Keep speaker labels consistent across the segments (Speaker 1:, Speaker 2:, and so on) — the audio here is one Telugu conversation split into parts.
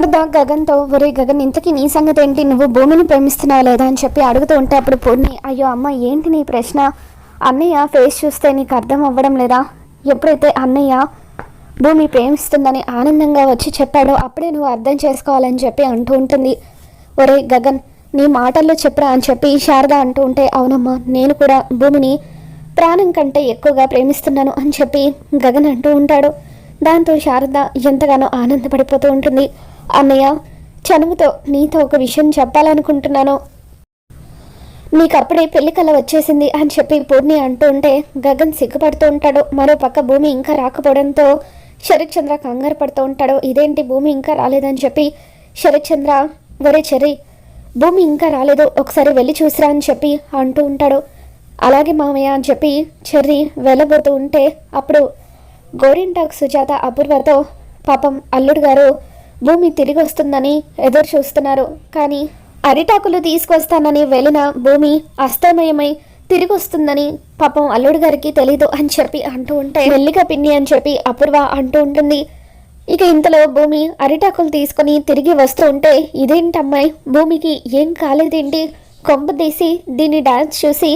Speaker 1: శారద గగన్తో ఒరే గగన్ ఇంతకీ నీ సంగతి ఏంటి? నువ్వు భూమిని ప్రేమిస్తున్నావా లేదా? అని చెప్పి అడుగుతూ ఉంటే అప్పుడు పూర్ణి అయ్యో అమ్మ ఏంటి నీ ప్రశ్న? అన్నయ్య ఫేస్ చూస్తే నీకు అర్థం అవ్వడం లేదా? ఎప్పుడైతే అన్నయ్య భూమి ప్రేమిస్తుందని ఆనందంగా వచ్చి చెప్పాడో అప్పుడే నువ్వు అర్థం చేసుకోవాలని చెప్పి అంటూ ఉంటుంది. ఒరే గగన్ నీ మాటల్లో చెప్పరా? అని చెప్పి శారద అంటూ ఉంటే అవునమ్మా నేను కూడా భూమిని ప్రాణం కంటే ఎక్కువగా ప్రేమిస్తున్నాను అని చెప్పి గగన్ అంటూ ఉంటాడు. దాంతో శారద ఎంతగానో ఆనందపడిపోతూ ఉంటుంది. అన్నయ్య చనువుతో నీతో ఒక విషయం చెప్పాలనుకుంటున్నాను. నీకు అప్పుడే పెళ్ళి కళ వచ్చేసింది అని చెప్పి పూర్ణి అంటూ ఉంటే గగన్ సిగ్గుపడుతూ ఉంటాడు. మరో పక్క భూమి ఇంకా రాకపోవడంతో శరత్చంద్ర కంగారు పడుతూ ఉంటాడు. ఇదేంటి భూమి ఇంకా రాలేదని చెప్పి శరత్చంద్ర ఒరే చెర్రి భూమి ఇంకా రాలేదు ఒకసారి వెళ్ళి చూసిరా అని చెప్పి అంటూ ఉంటాడు. అలాగే మామయ్య అని చెప్పి చెర్రి వెళ్ళబోతూ ఉంటే అప్పుడు గోరింటాక్ సుజాత అపూర్వతో పాపం అల్లుడు గారు భూమి తిరిగి వస్తుందని ఎదురు చూస్తున్నారు. కానీ అరిటాకులు తీసుకొస్తానని వెళ్ళిన భూమి అస్తమయమై తిరిగి వస్తుందని పాపం అల్లుడు గారికి తెలీదు అని చెప్పి అంటూ ఉంటే మెల్లిగా పిన్ని అని చెప్పి అపూర్వ అంటూ ఉంటుంది. ఇక ఇంతలో భూమి అరిటాకులు తీసుకొని తిరిగి వస్తూ ఉంటే ఇదేంటమ్మాయి? భూమికి ఏం కాలేదేంటి? కొంపదీసి దీన్ని డాన్స్ చూసి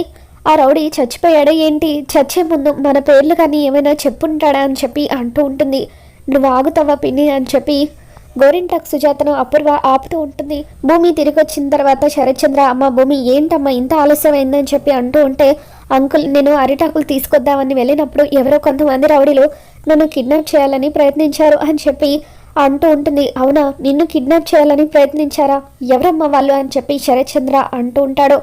Speaker 1: ఆ రౌడీ చచ్చిపోయాడా ఏంటి? చచ్చే ముందు మన పేర్లు కానీ ఏమైనా చెప్పుంటాడా అని చెప్పి అంటూ ఉంటుంది. నువ్వు ఆగుతావా పిన్ని అని చెప్పి గోరింటాక్ సుజాతను అపూర్వ ఆపుతూ ఉంటుంది. భూమి తిరిగి వచ్చిన తర్వాత శరత్చంద్ర అమ్మ భూమి ఏంటమ్మా ఇంత ఆలస్యమైందని చెప్పి అంటూ ఉంటే అంకుల్ నేను అరిటాకులు తీసుకొద్దామని వెళ్ళినప్పుడు ఎవరో కొంతమంది రౌడీలు నన్ను కిడ్నాప్ చేయాలని ప్రయత్నించారు అని చెప్పి అంటూ ఉంటుంది. అవునా? నిన్ను కిడ్నాప్ చేయాలని ప్రయత్నించారా? ఎవరమ్మా వాళ్ళు? అని చెప్పి శరత్చంద్ర అంటూ ఉంటాడు.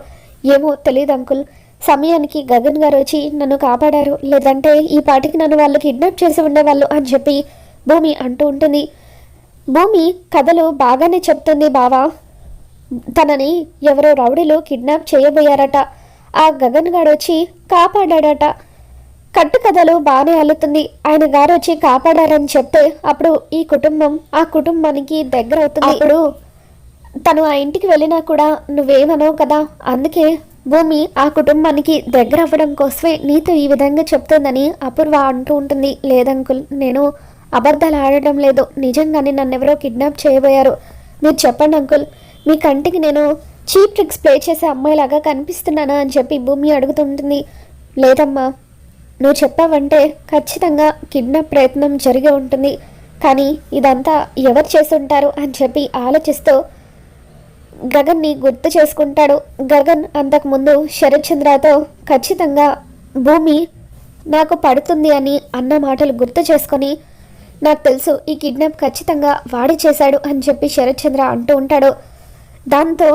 Speaker 1: ఏమో తెలియదు అంకుల్. సమయానికి గగన్ గారు వచ్చి నన్ను కాపాడారు. లేదంటే ఈ పాటికి నన్ను వాళ్ళు కిడ్నాప్ చేసి ఉండేవాళ్ళు అని చెప్పి భూమి అంటూ ఉంటుంది. భూమి కథలు బాగానే చెప్తుంది బావా. తనని ఎవరో రౌడీలు కిడ్నాప్ చేయబోయారట. ఆ గగన్ గారు వచ్చి కాపాడాడట. కట్టు కథలు బాగానే అల్లుతుంది. ఆయన గారు వచ్చి కాపాడారని చెప్తే అప్పుడు ఈ కుటుంబం ఆ కుటుంబానికి దగ్గర అవుతుంది అప్పుడు తను ఆ ఇంటికి వెళ్ళినా కూడా నువ్వేమనవు కదా? అందుకే భూమి ఆ కుటుంబానికి దగ్గర అవ్వడం కోసమే నీతో ఈ విధంగా చెప్తుందని అపూర్వ అంటూ ఉంటుంది. లేదంకుల్ నేను అబద్ధాలు ఆడటం లేదు. నిజంగానే నన్ను ఎవరో కిడ్నాప్ చేయబోయారు. మీరు చెప్పండి అంకుల్ మీ కంటికి నేను చీప్ ట్రిక్స్ ప్లే చేసే అమ్మాయిలాగా కనిపిస్తున్నానా అని చెప్పి భూమి అడుగుతుంటుంది. లేదమ్మా నువ్వు చెప్పావంటే ఖచ్చితంగా కిడ్నాప్ ప్రయత్నం జరిగి ఉంటుంది. కానీ ఇదంతా ఎవరు చేస్తుంటారు అని చెప్పి ఆలోచిస్తూ గగన్ని గుర్తు చేసుకుంటాడు. గగన్ అంతకుముందు శరత్చంద్రతో ఖచ్చితంగా భూమి నాకు పడుతుంది అని అన్న మాటలు గుర్తు చేసుకొని నాకు తెలుసు ఈ కిడ్నాప్ ఖచ్చితంగా వాడే చేశాడు అని చెప్పి శరత్చంద్ర అంటూ ఉంటాడు. దాంతో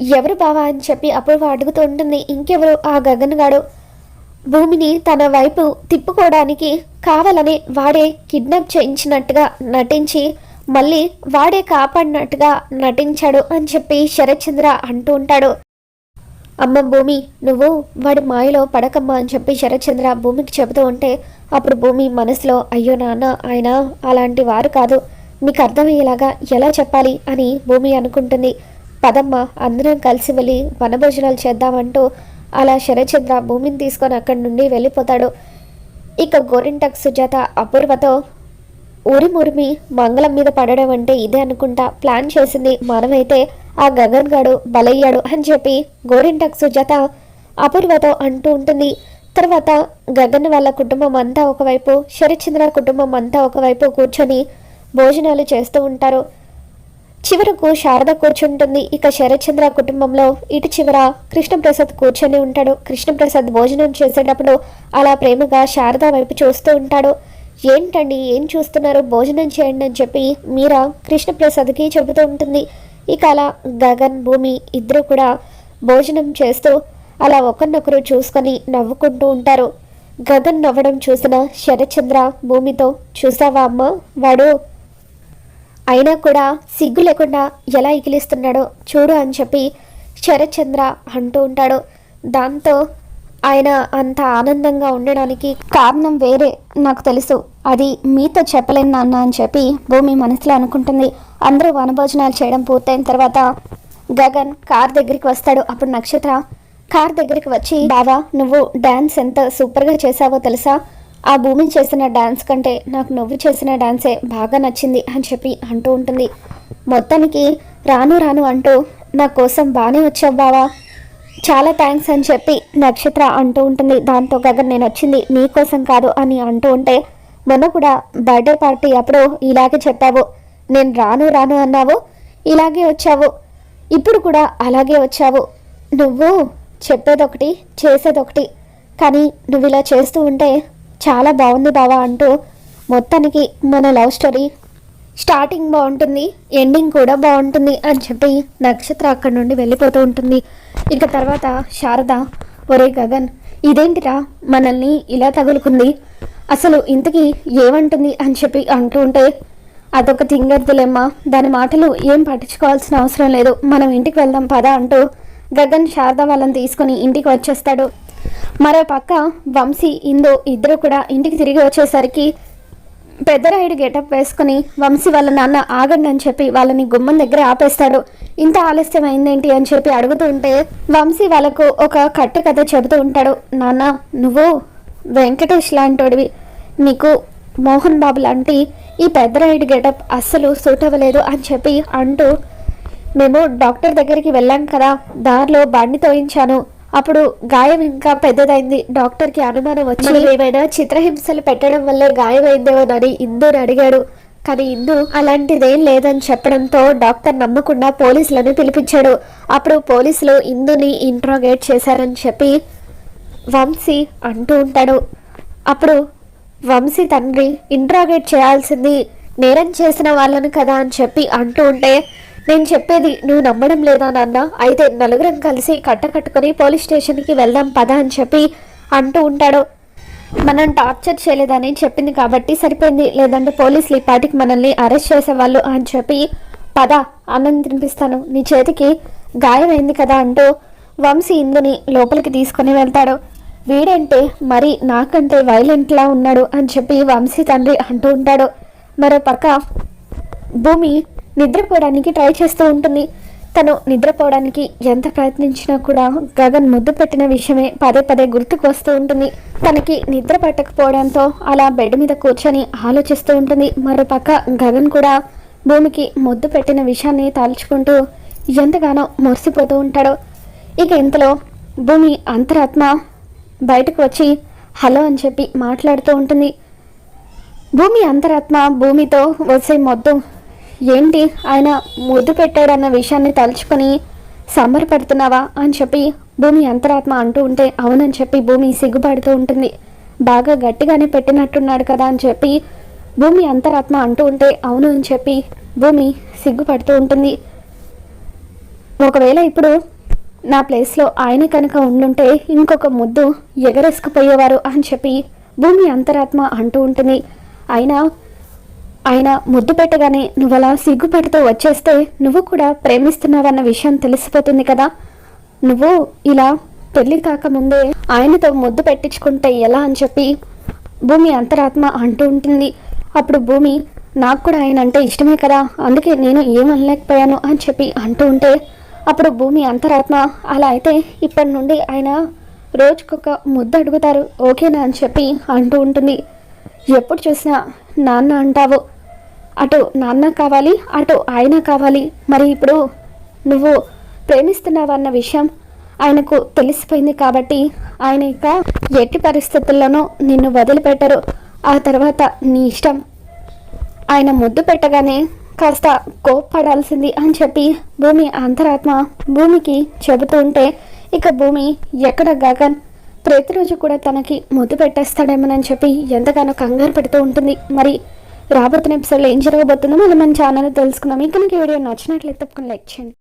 Speaker 1: ఎవరు బావా? అని చెప్పి అప్పుడు అడుగుతూ ఉంటుంది. ఇంకెవరు? ఆ గగన్ గాడు భూమిని తన వైపు తిప్పుకోవడానికి కావాలని వాడే కిడ్నాప్ చేయించినట్టుగా నటించి మళ్ళీ వాడే కాపాడినట్టుగా నటించాడు అని చెప్పి శరత్చంద్ర అంటూ ఉంటాడు. అమ్మ భూమి నువ్వు వాడి మాయలో పడకమ్మా అని చెప్పి శరత్చంద్ర భూమికి చెబుతూ ఉంటే అప్పుడు భూమి మనసులో అయ్యో నాన్న ఆయన అలాంటి వారు కాదు. మీకు అర్థమయ్యేలాగా ఎలా చెప్పాలి? అని భూమి అనుకుంటుంది. పదమ్మ అందరం కలిసి వెళ్ళి వనభోజనాలు చేద్దామంటూ అలా శరత్చంద్ర భూమిని తీసుకొని అక్కడి నుండి వెళ్ళిపోతాడు. ఇక గోరింటక్ సుజాత అపూర్వతో ఉరిమురిమి మంగళం మీద పడడం అంటే ఇదే అనుకుంటా. ప్లాన్ చేసింది మనమైతే ఆ గగన్ గాడు బలయ్యాడు అని చెప్పి గోరింటక్ సుజాత అపూర్వతో అంటూ ఉంటుంది. తర్వాత గగన్ వాళ్ళ కుటుంబం అంతా ఒకవైపు శరత్చంద్ర కుటుంబం అంతా ఒకవైపు కూర్చొని భోజనాలు చేస్తూ ఉంటారు. చివరకు శారద కూర్చుంటుంది. ఇక శరత్చంద్ర కుటుంబంలో ఇటు చివర కృష్ణప్రసాద్ కూర్చొని ఉంటాడు. కృష్ణప్రసాద్ భోజనం చేసేటప్పుడు అలా ప్రేమగా శారద వైపు చూస్తూ ఉంటాడు. ఏంటండి? ఏం చూస్తున్నారు? భోజనం చేయండి అని చెప్పి మీరా కృష్ణప్రసాద్కి చెబుతూ ఉంటుంది. ఇక అలా గగన్ భూమి ఇద్దరు కూడా భోజనం చేస్తూ అలా ఒకరినొకరు చూసుకొని నవ్వుకుంటూ ఉంటారు. గగన్ నవ్వడం చూసిన శరత్చంద్ర భూమితో చూసావా అమ్మ వాడు? అయినా కూడా సిగ్గు లేకుండా ఎలా ఎగిలిస్తున్నాడో చూడు అని చెప్పి శరత్చంద్ర అంటూ ఉంటాడు. దాంతో ఆయన అంత ఆనందంగా ఉండడానికి కారణం వేరే. నాకు తెలుసు. అది మీతో చెప్పలేను నాన్న అని చెప్పి భూమి మనసులో అనుకుంటుంది. అందరూ వనభోజనాలు చేయడం పూర్తయిన తర్వాత గగన్ కార్ దగ్గరికి వస్తాడు. అప్పుడు నక్షత్ర కార్ దగ్గరికి వచ్చి బావా నువ్వు డ్యాన్స్ ఎంత సూపర్గా చేసావో తెలుసా? ఆ భూమి చేసిన డ్యాన్స్ కంటే నాకు నువ్వు చేసిన డ్యాన్సే బాగా నచ్చింది అని చెప్పి అంటూ ఉంటుంది. మొత్తానికి రాను రాను అంటూ నా కోసం బాగానే వచ్చావు బావా. చాలా థ్యాంక్స్ అని చెప్పి నక్షత్ర అంటూ ఉంటుంది. దాంతో గగన్ నేను వచ్చింది నీకోసం కాదు అని అంటూ ఉంటే మొన్న కూడా బర్త్డే పార్టీ అప్పుడు ఇలాగే చెప్పావు. నేను రాను రాను అన్నావు. ఇలాగే వచ్చావు. ఇప్పుడు కూడా అలాగే వచ్చావు. నువ్వు చెప్పేదొకటి చేసేదొకటి. కానీ నువ్వు ఇలా చేస్తూ ఉంటే చాలా బాగుంది బావా అంటూ మొత్తానికి మన లవ్ స్టోరీ స్టార్టింగ్ బాగుంటుంది. ఎండింగ్ కూడా బాగుంటుంది అని చెప్పి నక్షత్ర అక్కడి నుండి వెళ్ళిపోతూ ఉంటుంది. ఇక తర్వాత శారద ఒరే గగన్ ఇదేంటిరా? మనల్ని ఇలా తగులుకుంది. అసలు ఇంతకీ ఏమంటుంది అని చెప్పి అంటూ ఉంటే అదొక తింగర్దులేమ్మా. దాని మాటలు ఏం పట్టించుకోవాల్సిన అవసరం లేదు. మనం ఇంటికి వెళ్దాం పదా అంటూ గగన్ శారద వాళ్ళని తీసుకుని ఇంటికి వచ్చేస్తాడు. మరో పక్క వంశీ ఇందో ఇద్దరు కూడా ఇంటికి తిరిగి వచ్చేసరికి పెద్దరాయుడు గెటప్ వేసుకుని వంశీ వాళ్ళ నాన్న ఆగండి అని చెప్పి వాళ్ళని గుమ్మం దగ్గర ఆపేస్తాడు. ఇంత ఆలస్యం అయిందేంటి అని చెప్పి అడుగుతూ ఉంటే వంశీ వాళ్ళకు ఒక కట్టు కథ చెబుతూ ఉంటాడు. నాన్న నువ్వు వెంకటేష్ లాంటోడివి. నీకు మోహన్ బాబు లాంటి ఈ పెద్దరాయుడు గెటప్ అస్సలు సూట్ అవ్వలేదు అని చెప్పి అంటూ మేము డాక్టర్ దగ్గరికి వెళ్ళాం కదా దారిలో బండి తోయించాను. అప్పుడు గాయం ఇంకా పెద్దదైంది. డాక్టర్కి అనుమానం వచ్చి ఏమైనా? చిత్రహింసలు పెట్టడం వల్లే గాయమైందేమోనని ఇందూని అడిగాడు. కానీ ఇందు అలాంటిదేం లేదని చెప్పడంతో డాక్టర్ నమ్మకుండా పోలీసులను పిలిపించాడు. అప్పుడు పోలీసులు ఇందుని ఇంట్రోగేట్ చేశారని చెప్పి వంశీ అంటూ ఉంటాడు. అప్పుడు వంశీ తండ్రి ఇంట్రాగేట్ చేయాల్సింది నేరం చేసిన వాళ్ళను కదా అని చెప్పి అంటూ ఉంటే నేను చెప్పేది నువ్వు నమ్మడం లేదా నాన్న? అయితే నలుగురం కలిసి కట్ట కట్టుకొని పోలీస్ స్టేషన్కి వెళ్దాం పద అని చెప్పి అంటూ ఉంటాడు. మనం టార్చర్ చేయలేదని చెప్పింది కాబట్టి సరిపోయింది. లేదంటే పోలీసులు ఈ పాటికి మనల్ని అరెస్ట్ చేసేవాళ్ళు అని చెప్పి పద అన్నం తినిపిస్తాను. నీ చేతికి గాయమైంది కదా అంటూ వంశీ ఇందుని లోపలికి తీసుకుని వెళ్తాడు. వీడంటే? మరి నాకంటే వైలెంట్లా ఉన్నాడు అని చెప్పి వంశీ తండ్రి అంటూ ఉంటాడు. మరో పక్క భూమి నిద్రపోవడానికి ట్రై చేస్తూ ఉంటుంది. తను నిద్రపోవడానికి ఎంత ప్రయత్నించినా కూడా గగన్ ముద్దు పెట్టిన విషయమే పదే పదే గుర్తుకు వస్తూ ఉంటుంది. తనకి నిద్ర పట్టకపోవడంతో అలా బెడ్ మీద కూర్చొని ఆలోచిస్తూ ఉంటుంది. మరోపక్క గగన్ కూడా భూమికి ముద్దు పెట్టిన విషయాన్ని తలుచుకుంటూ ఎంతగానో మురిసిపోతూ ఉంటాడు. ఇక ఇంతలో భూమి అంతరాత్మ బయటకు వచ్చి హలో అని చెప్పి మాట్లాడుతూ ఉంటుంది. భూమి అంతరాత్మ భూమితో వచ్చే మొద్దు ఏంటి ఆయన ముద్దు పెట్టాడన్న విషయాన్ని తలుచుకొని సంబరపడుతున్నావా అని చెప్పి భూమి అంతరాత్మ అంటూ ఉంటే అవునని చెప్పి భూమి సిగ్గుపడుతూ ఉంటుంది. బాగా గట్టిగానే పెట్టినట్టున్నాడు కదా అని చెప్పి భూమి అంతరాత్మ అంటూ ఉంటే అవును అని చెప్పి భూమి సిగ్గుపడుతూ ఉంటుంది. ఒకవేళ ఇప్పుడు నా ప్లేస్లో ఆయన కనుక ఉండుంటే ఇంకొక ముద్దు ఎగరేసుకుపోయేవారు అని చెప్పి భూమి అంతరాత్మ అంటూ ఉంటుంది. అయినా ఆయన ముద్దు పెట్టగానే నువ్వు అలా సిగ్గుపడుతూ వచ్చేస్తే నువ్వు కూడా ప్రేమిస్తున్నావన్న విషయం తెలిసిపోతుంది కదా. నువ్వు ఇలా పెళ్ళి కాకముందే ఆయనతో ముద్దు పెట్టించుకుంటే ఎలా అని చెప్పి భూమి అంతరాత్మ అంటూ ఉంటుంది. అప్పుడు భూమి నాకు కూడా ఆయన అంటే ఇష్టమే కదా అందుకే నేను ఏమనలేకపోయాను అని చెప్పి అంటూ ఉంటే అప్పుడు భూమి అంతరాత్మ అలా అయితే ఇప్పటి నుండి ఆయన రోజుకొక ముద్దు అడుగుతారు ఓకేనా అని చెప్పి అంటూ ఉంటుంది. ఎప్పుడు చూసినా నాన్న అంటావు అటు నాన్న కావాలి అటు ఆయన కావాలి. మరి ఇప్పుడు నువ్వు ప్రేమిస్తున్నావన్న విషయం ఆయనకు తెలిసిపోయింది కాబట్టి ఆయన ఇక ఎట్టి పరిస్థితుల్లోనూ నిన్ను వదిలిపెట్టరు. ఆ తర్వాత నీ ఇష్టం. ఆయన ముద్దు పెట్టగానే కాస్త కోప్పడాల్సింది అని చెప్పి భూమి అంతరాత్మ భూమికి చెబుతూ ఉంటే ఇక భూమి ఎక్కడ గగన్? ప్రతిరోజు కూడా తనకి ముద్దు పెట్టేస్తాడేమోనని చెప్పి ఎంతగానో కంగారు పెడుతూ ఉంటుంది. మరి రాబోతున్న ఎపిసోడ్లో ఏం జరగబోతుందో మనం మన ఛానల్ తెలుసుకుందాం. ఇక మీకు వీడియో నచ్చినట్లయితే తప్పకుండా లైక్ చేయండి.